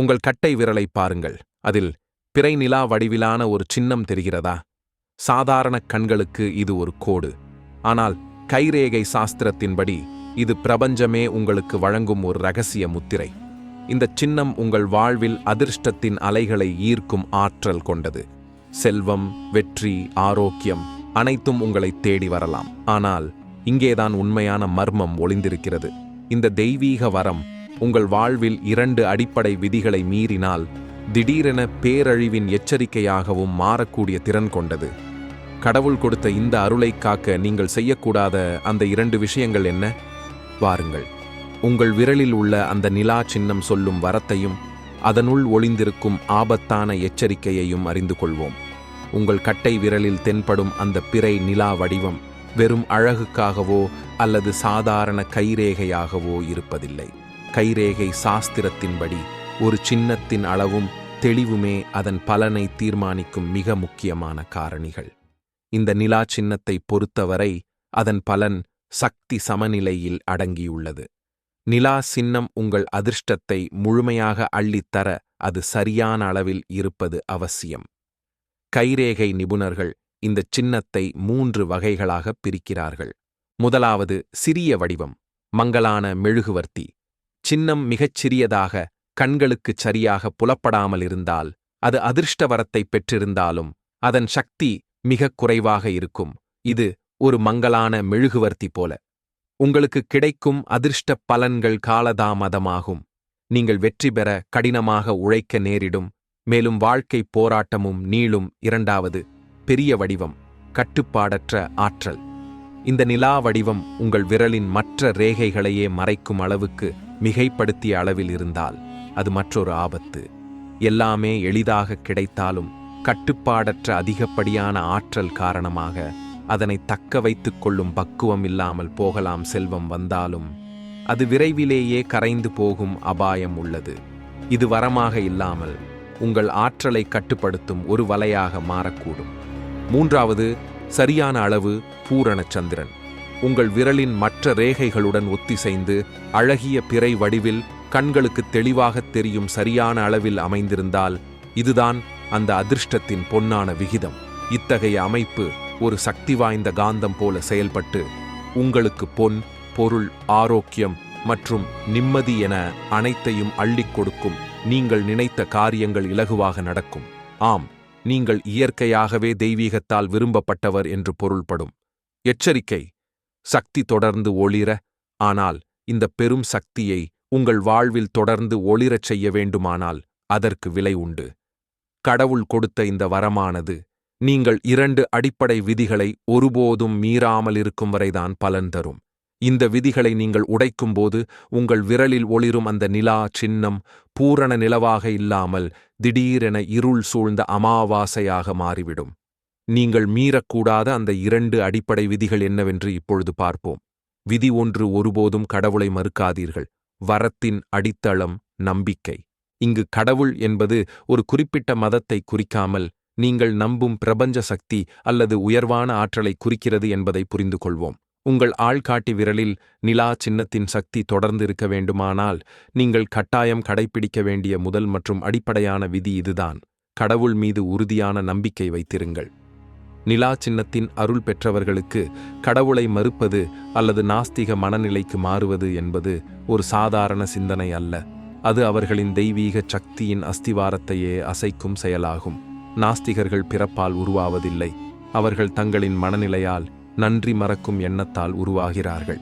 உங்கள் கட்டை விரலை பாருங்கள். அதில் பிறை நிலா வடிவிலான ஒரு சின்னம் தெரிகிறதா? சாதாரண கண்களுக்கு இது ஒரு கோடு. ஆனால் கைரேகை சாஸ்திரத்தின்படி இது பிரபஞ்சமே உங்களுக்கு வழங்கும் ஒரு ரகசிய முத்திரை. இந்த சின்னம் உங்கள் வாழ்வில் அதிர்ஷ்டத்தின் அலைகளை ஈர்க்கும் ஆற்றல் கொண்டது. செல்வம் வெற்றி ஆரோக்கியம் அனைத்தும் உங்களை தேடி வரலாம். ஆனால் இங்கேதான் உண்மையான மர்மம் ஒளிந்திருக்கிறது. இந்த தெய்வீக வரம் உங்கள் வாழ்வில் இரண்டு அடிப்படை விதிகளை மீறினால் திடீரென பேரழிவின் எச்சரிக்கையாகவும் மாறக்கூடிய திறன் கொண்டது. கடவுள் கொடுத்த இந்த அருளை காக்க நீங்கள் செய்யக்கூடாத அந்த இரண்டு விஷயங்கள் என்ன? வாருங்கள். உங்கள் விரலில் உள்ள அந்த நிலா சின்னம் சொல்லும் வரத்தையும் அதனுள் ஒளிந்திருக்கும் ஆபத்தான எச்சரிக்கையையும் அறிந்து கொள்வோம். உங்கள் கட்டை விரலில் தென்படும் அந்த பிறை நிலா வடிவம் வெறும் அழகுக்காகவோ அல்லது சாதாரண கைரேகையாகவோ இருப்பதில்லை. கைரேகை சாஸ்திரத்தின்படி ஒரு சின்னத்தின் அளவும் தெளிவுமே அதன் பலனை தீர்மானிக்கும் மிக முக்கியமான காரணிகள். இந்த நிலா சின்னத்தை பொறுத்தவரை அதன் பலன் சக்தி சமநிலையில் அடங்கியுள்ளது. நிலா சின்னம் உங்கள் அதிர்ஷ்டத்தை முழுமையாக அள்ளித்தர அது சரியான அளவில் இருப்பது அவசியம். கைரேகை நிபுணர்கள் இந்த சின்னத்தை மூன்று வகைகளாக பிரிக்கிறார்கள். முதலாவது சிறிய வடிவம் மங்கலான மெழுகுவர்த்தி சின்னம் மிகச் சிறியதாக கண்களுக்குச் சரியாக புலப்படாமல் இருந்தால் அது அதிர்ஷ்டவரத்தை பெற்றிருந்தாலும் அதன் சக்தி மிகக் குறைவாக இருக்கும். இது ஒரு மங்கலான மெழுகுவர்த்தி போல. உங்களுக்கு கிடைக்கும் அதிர்ஷ்ட பலன்கள் காலதாமதமாகும். நீங்கள் வெற்றி பெற கடினமாக உழைக்க நேரிடும். மேலும் வாழ்க்கை போராட்டமும் நீளும் இரண்டாவது பெரிய வடிவம் கட்டுப்பாடற்ற ஆற்றல். இந்த நிலா வடிவம் உங்கள் விரலின் மற்ற ரேகைகளையே மறைக்கும் அளவுக்கு மிகைப்படுத்திய அளவில் இருந்தால் அது மற்றொரு ஆபத்து. எல்லாமே எளிதாக கிடைத்தாலும் கட்டுப்பாடற்ற அதிகப்படியான ஆற்றல் காரணமாக அதனை தக்க வைத்துக் கொள்ளும் பக்குவம் இல்லாமல் போகலாம் செல்வம் வந்தாலும் அது விரைவிலேயே கரைந்து போகும் அபாயம் உள்ளது. இது வரமாக இல்லாமல் உங்கள் ஆற்றலை கட்டுப்படுத்தும் ஒரு வலையாக மாறக்கூடும். மூன்றாவது சரியான அளவு பூரண சந்திரன் உங்கள் விரலின் மற்ற ரேகைகளுடன் ஒத்திசைந்து அழகிய பிறை வடிவில் கண்களுக்கு தெளிவாக தெரியும் சரியான அளவில் அமைந்திருந்தால் இதுதான் அந்த அதிர்ஷ்டத்தின் பொன்னான விகிதம். இத்தகைய அமைப்பு ஒரு சக்தி வாய்ந்த காந்தம் போல செயல்பட்டு உங்களுக்கு பொன் பொருள் ஆரோக்கியம் மற்றும் நிம்மதி என அனைத்தையும் அள்ளிக் கொடுக்கும் நீங்கள் நினைத்த காரியங்கள் இலகுவாக நடக்கும். ஆம் நீங்கள் இயற்கையாகவே தெய்வீகத்தால் விரும்பப்பட்டவர் என்று பொருள்படும். எச்சரிக்கை சக்தி தொடர்ந்து ஒளிர ஆனால் இந்த பெரும் சக்தியை உங்கள் வாழ்வில் தொடர்ந்து ஒளிரச் செய்ய வேண்டுமானால் அதற்கு விலை உண்டு. கடவுள் கொடுத்த இந்த வரமானது நீங்கள் இரண்டு அடிப்படை விதிகளை ஒருபோதும் மீறாமல் இருக்கும் வரைதான் பலன் தரும். இந்த விதிகளை நீங்கள் உடைக்கும்போது உங்கள் விரலில் ஒளிரும் அந்த நிலா சின்னம் பூரண நிலவாக இல்லாமல் திடீரென இருள் சூழ்ந்த அமாவாசையாக மாறிவிடும். நீங்கள் மீறக்கூடாத அந்த இரண்டு அடிப்படை விதிகள் என்னவென்று இப்பொழுது பார்ப்போம். விதி ஒன்று ஒருபோதும் கடவுளை மறுக்காதீர்கள். வரத்தின் அடித்தளம் நம்பிக்கை. இங்கு கடவுள் என்பது ஒரு குறிப்பிட்ட மதத்தை குறிக்காமல் நீங்கள் நம்பும் பிரபஞ்ச சக்தி அல்லது உயர்வான ஆற்றலை குறிக்கிறது என்பதை புரிந்து கொள்வோம். உங்கள் ஆள்காட்டி விரலில் நிலா சின்னத்தின் சக்தி தொடர்ந்து இருக்க வேண்டுமானால் நீங்கள் கட்டாயம் கடைப்பிடிக்க வேண்டிய முதல் மற்றும் அடிப்படையான விதி இதுதான். கடவுள் மீது உறுதியான நம்பிக்கை வைத்திருங்கள். நிலா சின்னத்தின் அருள் பெற்றவர்களுக்கு கடவுளை மறுப்பது அல்லது நாஸ்திக மனநிலைக்கு மாறுவது என்பது ஒரு சாதாரண சிந்தனை அல்ல. அது அவர்களின் தெய்வீக சக்தியின் அஸ்திவாரத்தையே அசைக்கும் செயலாகும். நாஸ்திகர்கள் பிறப்பால் உருவாவதில்லை. அவர்கள் தங்களின் மனநிலையால் நன்றி மறக்கும் எண்ணத்தால் உருவாகிறார்கள்.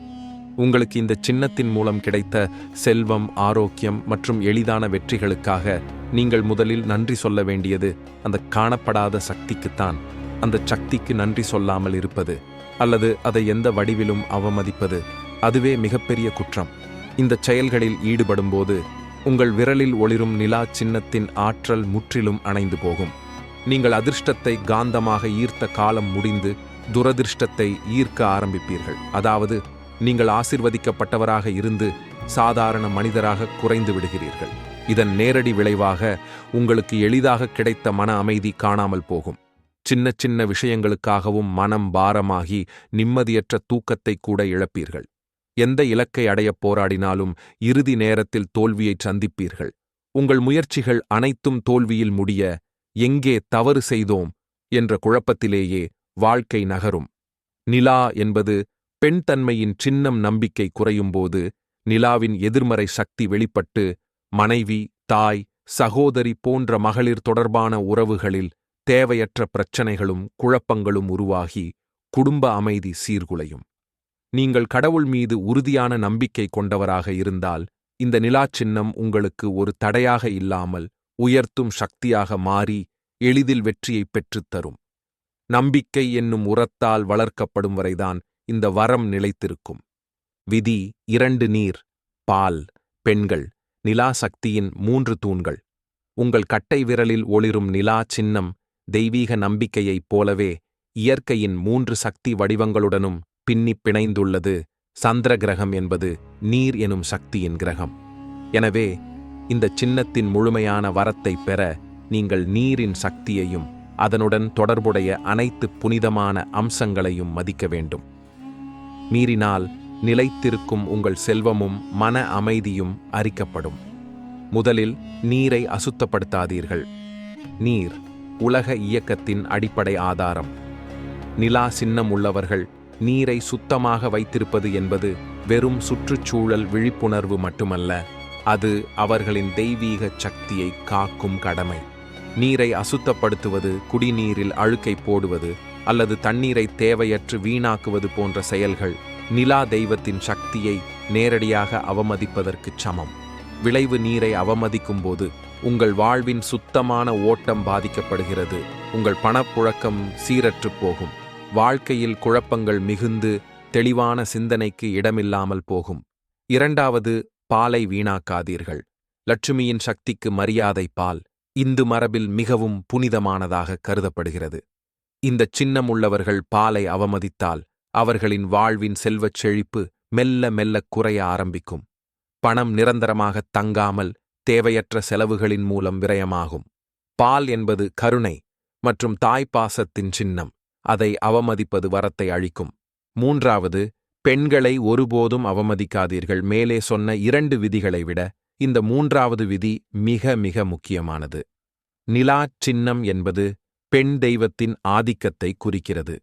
உங்களுக்கு இந்த சின்னத்தின் மூலம் கிடைத்த செல்வம் ஆரோக்கியம் மற்றும் எளிதான வெற்றிகளுக்காக நீங்கள் முதலில் நன்றி சொல்ல வேண்டியது அந்த காணப்படாத சக்திக்குத்தான். அந்த சக்திக்கு நன்றி சொல்லாமல் இருப்பது அல்லது அதை எந்த வடிவிலும் அவமதிப்பது அதுவே மிகப்பெரிய குற்றம். இந்த செயல்களில் ஈடுபடும்போது உங்கள் விரலில் ஒளிரும் நிலா சின்னத்தின் ஆற்றல் முற்றிலும் அணைந்து போகும். நீங்கள் அதிர்ஷ்டத்தை காந்தமாக ஈர்த்த காலம் முடிந்து துரதிர்ஷ்டத்தை ஈர்க்க ஆரம்பிப்பீர்கள். அதாவது நீங்கள் ஆசிர்வதிக்கப்பட்டவராக இருந்து சாதாரண மனிதராக குறைந்து விடுகிறீர்கள். இதன் நேரடி விளைவாக உங்களுக்கு எளிதாக கிடைத்த மன அமைதி காணாமல் போகும். சின்ன சின்ன விஷயங்களுக்காகவும் மனம் பாரமாகி நிம்மதியற்ற தூக்கத்தை கூட இழப்பீர்கள். எந்த இலக்கை அடையப் போராடினாலும் இறுதி நேரத்தில் தோல்வியைச் சந்திப்பீர்கள். உங்கள் முயற்சிகள் அனைத்தும் தோல்வியில் முடிய எங்கே தவறு செய்தோம் என்ற குழப்பத்திலேயே வாழ்க்கை நகரும். நிலா என்பது பெண் தன்மையின் சின்னம் நம்பிக்கை குறையும்போது நிலாவின் எதிர்மறை சக்தி வெளிப்பட்டு மனைவி தாய் சகோதரி போன்ற மகளிர் தொடர்பான உறவுகளில் தேவையற்ற பிரச்சனைகளும் குழப்பங்களும் உருவாகி குடும்ப அமைதி சீர்குலையும். நீங்கள் கடவுள் மீது உறுதியான நம்பிக்கை கொண்டவராக இருந்தால் இந்த நிலாச் சின்னம் உங்களுக்கு ஒரு தடையாக இல்லாமல் உயர்த்தும் சக்தியாக மாறி எளிதில் வெற்றியைப் பெற்றுத் தரும். நம்பிக்கை என்னும் உரத்தால் வளர்க்கப்படும் வரைதான் இந்த வரம் நிலைத்திருக்கும். விதி இரண்டு நீர் பால் பெண்கள் நிலா சக்தியின் மூன்று தூண்கள். உங்கள் கட்டை விரலில் ஒளிரும் நிலா சின்னம் தெய்வீக நம்பிக்கையைப் போலவே இயற்கையின் மூன்று சக்தி வடிவங்களுடனும் பின்னிப் பிணைந்துள்ளது சந்திர கிரகம் என்பது நீர் எனும் சக்தியின் கிரகம். எனவே இந்த சின்னத்தின் முழுமையான வரத்தைப் பெற நீங்கள் நீரின் சக்தியையும் அதனுடன் தொடர்புடைய அனைத்து புனிதமான அம்சங்களையும் மதிக்க வேண்டும். மீறினால் நிலைத்திருக்கும் உங்கள் செல்வமும் மன அமைதியும் அரிக்கப்படும். முதலில் நீரை அசுத்தப்படுத்தாதீர்கள். நீர் உலக இயக்கத்தின் அடிப்படை ஆதாரம். நிலா சின்னம் உள்ளவர்கள் நீரை சுத்தமாக வைத்திருப்பது என்பது வெறும் சுற்றுச்சூழல் விழிப்புணர்வு மட்டுமல்ல அது அவர்களின் தெய்வீக சக்தியை காக்கும் கடமை. நீரை அசுத்தப்படுத்துவது குடிநீரில் அழுக்கை போடுவது அல்லது தண்ணீரை தேவையற்று வீணாக்குவது போன்ற செயல்கள் நிலா தெய்வத்தின் சக்தியை நேரடியாக அவமதிப்பதற்குச் சமம். விளைவு நீரை அவமதிக்கும்போது உங்கள் வாழ்வின் சுத்தமான ஓட்டம் பாதிக்கப்படுகிறது. உங்கள் பணப்புழக்கம் சீரற்று போகும். வாழ்க்கையில் குழப்பங்கள் மிகுந்து தெளிவான சிந்தனைக்கு இடமில்லாமல் போகும். இரண்டாவது பாலை வீணாக்காதீர்கள். லட்சுமியின் சக்திக்கு மரியாதை பால் இந்து மரபில் மிகவும் புனிதமானதாக கருதப்படுகிறது. இந்தச் சின்னம் உள்ளவர்கள் பாலை அவமதித்தால் அவர்களின் வாழ்வின் செல்வச் செழிப்பு மெல்ல மெல்ல குறைய ஆரம்பிக்கும். பணம் நிரந்தரமாகத் தங்காமல் தேவையற்ற செலவுகளின் மூலம் விரயமாகும். பால் என்பது கருணை மற்றும் தாய்ப்பாசத்தின் சின்னம். அதை அவமதிப்பது வரத்தை அழிக்கும். மூன்றாவது பெண்களை ஒருபோதும் அவமதிக்காதீர்கள். மேலே சொன்ன இரண்டு விதிகளை விட இந்த மூன்றாவது விதி மிக மிக முக்கியமானது. நிலாச் சின்னம் என்பது பெண் தெய்வத்தின் ஆதிக்கத்தை குறிக்கிறது.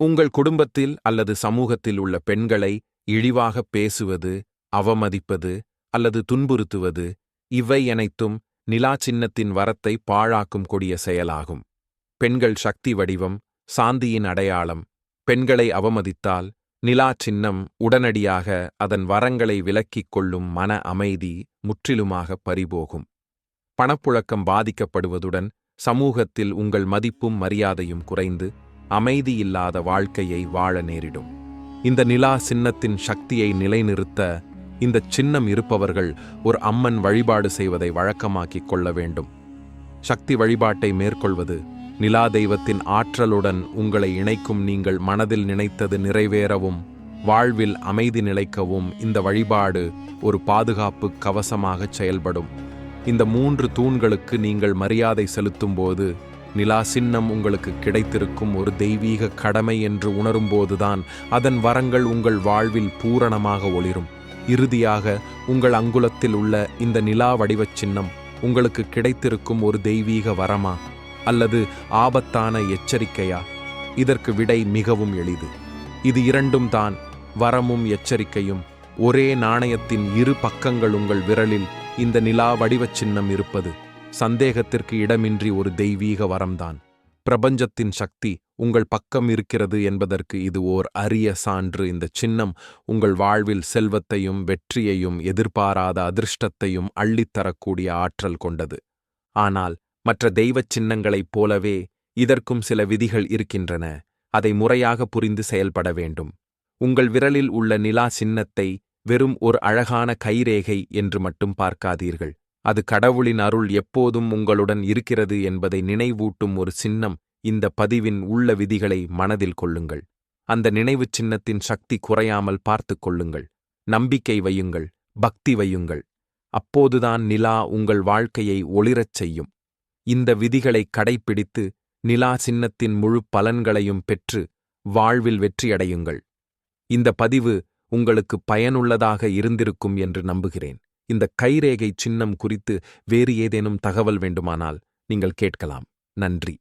உங்கள் குடும்பத்தில் அல்லது சமூகத்தில் உள்ள பெண்களை இழிவாகப் பேசுவது அவமதிப்பது அல்லது துன்புறுத்துவது இவை அனைத்தும் நிலா சின்னத்தின் வரத்தை பாழாக்கும் கொடிய செயலாகும். பெண்கள் சக்தி வடிவம் சாந்தியின் அடையாளம் பெண்களை அவமதித்தால் நிலா சின்னம் உடனடியாக அதன் வரங்களை விலக்கிக் கொள்ளும் மன அமைதி முற்றிலுமாக பறிபோகும். பணப்புழக்கம் பாதிக்கப்படுவதுடன் சமூகத்தில் உங்கள் மதிப்பும் மரியாதையும் குறைந்து அமைதியில்லாத வாழ்க்கையை வாழ நேரிடும். இந்த நிலா சின்னத்தின் சக்தியை நிலைநிறுத்த இந்த சின்னம் இருப்பவர்கள் ஒரு அம்மன் வழிபாடு செய்வதை வழக்கமாக்கிக் கொள்ள வேண்டும். சக்தி வழிபாட்டை மேற்கொள்வது நிலா தெய்வத்தின் ஆற்றலுடன் உங்களை இணைக்கும் நீங்கள் மனதில் நினைத்தது நிறைவேறவும் வாழ்வில் அமைதி நிலைக்கவும் இந்த வழிபாடு ஒரு பாதுகாப்பு கவசமாகச் செயல்படும். இந்த மூன்று தூண்களுக்கு நீங்கள் மரியாதை செலுத்தும்போது நிலா சின்னம் உங்களுக்கு கிடைத்திருக்கும் ஒரு தெய்வீக கடமை என்று உணரும்போதுதான் அதன் வரங்கள் உங்கள் வாழ்வில் பூரணமாக ஒளிரும். இறுதியாக உங்கள் அங்குலத்தில் உள்ள இந்த நிலா வடிவச் சின்னம் உங்களுக்கு கிடைத்திருக்கும் ஒரு தெய்வீக வரமா அல்லது ஆபத்தான எச்சரிக்கையா? இதற்கு விடை மிகவும் எளிது. இது இரண்டும் தான் வரமும் எச்சரிக்கையும். ஒரே நாணயத்தின் இரு பக்கங்கள் உங்கள் விரலில் இந்த நிலா வடிவச் சின்னம் இருப்பது சந்தேகத்திற்கு இடமின்றி ஒரு தெய்வீக வரம்தான். பிரபஞ்சத்தின் சக்தி உங்கள் பக்கம் இருக்கிறது என்பதற்கு இது ஓர் அரிய சான்று. இந்த சின்னம் உங்கள் வாழ்வில் செல்வத்தையும் வெற்றியையும் எதிர்பாராத அதிர்ஷ்டத்தையும் அள்ளித்தரக்கூடிய ஆற்றல் கொண்டது. ஆனால் மற்ற தெய்வச் சின்னங்களைப் போலவே இதற்கும் சில விதிகள் இருக்கின்றன. அதை முறையாக புரிந்து செயல்பட வேண்டும். உங்கள் விரலில் உள்ள நிலா சின்னத்தை வெறும் ஒரு அழகான கைரேகை என்று மட்டும் பார்க்காதீர்கள். அது கடவுளின் அருள் எப்போதும் உங்களுடன் இருக்கிறது என்பதை நினைவூட்டும் ஒரு சின்னம் இந்த பதிவின் உள்ள விதிகளை மனதில் கொள்ளுங்கள். அந்த நினைவுச் சின்னத்தின் சக்தி குறையாமல் பார்த்துக் கொள்ளுங்கள். நம்பிக்கை வையுங்கள். பக்தி வையுங்கள். அப்போதுதான் நிலா உங்கள் வாழ்க்கையை ஒளிரச் செய்யும். இந்த விதிகளை கடைப்பிடித்து நிலா சின்னத்தின் முழு பலன்களையும் பெற்று வாழ்வில் வெற்றியடையுங்கள் இந்த பதிவு உங்களுக்கு பயனுள்ளதாக இருந்திருக்கும் என்று நம்புகிறேன். இந்த கைரேகை சின்னம் குறித்து வேறு ஏதேனும் தகவல் வேண்டுமானால் நீங்கள் கேட்கலாம். நன்றி.